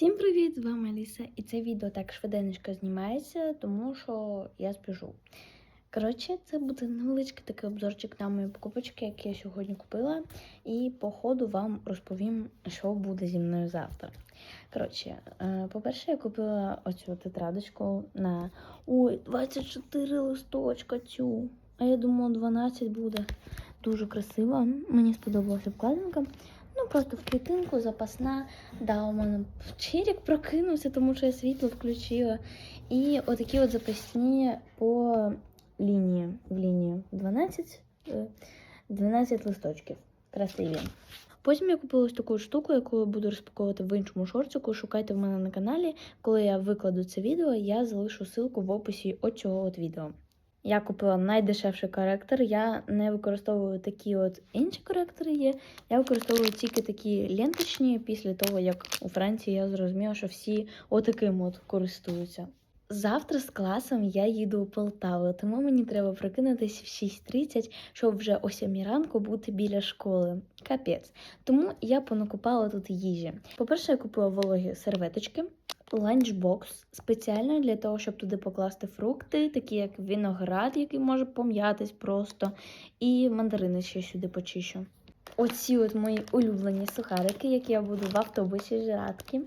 Всім привіт! З вами Аліса, і це відео так швиденько знімається, тому що я спіжу. Коротше, це буде невеличкий такий обзорчик на мої покупочки, які я сьогодні купила. І по ходу вам розповім, що буде зі мною завтра. Коротше, е, по-перше, я купила оцю тетрадочку на ой, 24 листочка цю. А я думала, 12 буде. Дуже красиво. Мені сподобалася обкладинка. Ну, просто в клітинку запасна. Да, у мене черік прокинувся, тому що я світло включила. І отакі от запасні по лінії. В лінію 12, е, 12 листочків. Красиві. Потім я купила ось таку штуку, яку я буду розпаковувати в іншому шортику. Шукайте в мене на каналі. Коли я викладу це відео, я залишу ссылку в описі от цього от відео. Я купила найдешевший коректор. Я не використовую такі от інші коректори є. Я використовую тільки такі ленточні після того, як у Франції я зрозуміла, що всі отаким от користуються. Завтра з класом я їду у Полтаву, тому мені треба прокинутися в 6.30, щоб вже о 7 ранку бути біля школи. Капець. Тому я понакупала тут їжі. По-перше, я купила вологі серветочки, ланчбокс спеціально для того, щоб туди покласти фрукти, такі як виноград, який може пом'ятись просто, і мандарини ще сюди почищу. Оці от мої улюблені сухарики, які я буду в автобусі жратки,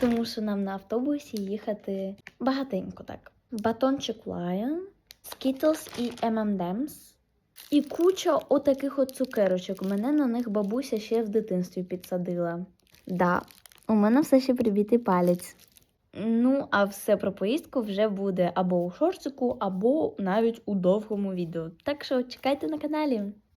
тому що нам на автобусі їхати багатенько так. Батончик Lion, Skittles і M&M's. І куча отаких от цукерочок. Мене на них бабуся ще в дитинстві підсадила. Да, у мене все ще прибітий палець. Ну, а все про поїздку вже буде або у шортику, або навіть у довгому відео. Так що чекайте на каналі.